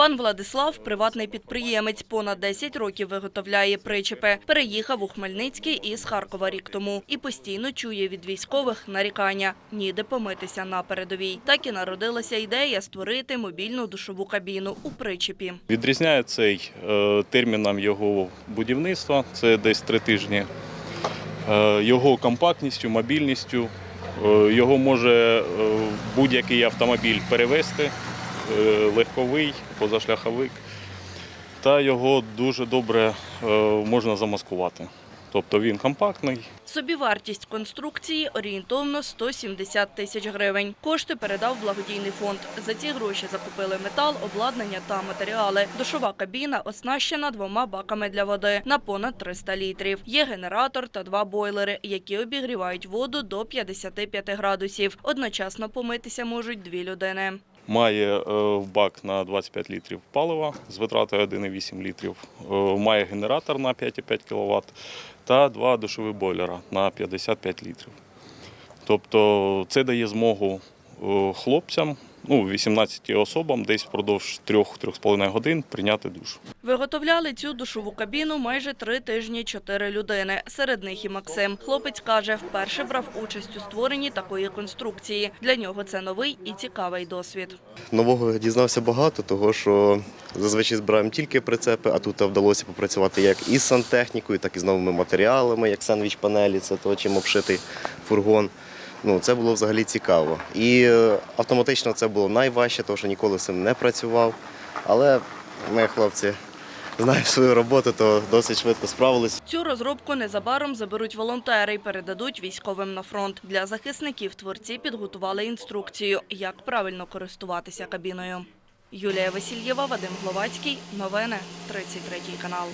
Пан Владислав приватний підприємець. Понад 10 років виготовляє причепи. Переїхав у Хмельницький із Харкова рік тому і постійно чує від військових нарікання – ніде помитися на передовій. Так і народилася ідея створити мобільну душову кабіну у причепі. Відрізняє цей е, терміном його будівництва, це десь три тижні, е, його компактністю, мобільністю. Е, Його може будь-який автомобіль перевезти, легковий, позашляховик, та його дуже добре е, можна замаскувати. Тобто він компактний, Собівартість конструкції орієнтовно 170 тисяч гривень. Кошти передав благодійний фонд. За ці гроші закупили метал, обладнання та матеріали. Душова кабіна оснащена двома баками для води на понад 300 літрів. Є генератор та два бойлери, які обігрівають воду до 55 градусів. Одночасно помитися можуть дві людини. Має в бак на 25 літрів палива з витратою 1,8 літрів, е, має генератор на 5,5 кВт та два душові бойлера на 55 літрів. Тобто це дає змогу е, хлопцям, ну, 18 особам десь впродовж 3-3,5 годин прийняти душ. Виготовляли цю душову кабіну майже три тижні чотири людини. Серед них і Максим. Хлопець каже, вперше брав участь у створенні такої конструкції. Для нього це новий і цікавий досвід. Нового дізнався багато, того що зазвичай збираємо тільки прицепи, а тут вдалося попрацювати як із сантехнікою, так і з новими матеріалами, як сендвіч панелі, це то, чим обшитий фургон. Ну, це було взагалі цікаво. І е, автоматично це було найважче, тому що ніколи з цим не працював. Але ми, хлопці, знаємо свою роботу, то досить швидко справились. Цю розробку незабаром заберуть волонтери і передадуть військовим на фронт. Для захисників творці підготували інструкцію, як правильно користуватися кабіною. Юлія Васильєва, Вадим Гловацький. Новини 33 канал.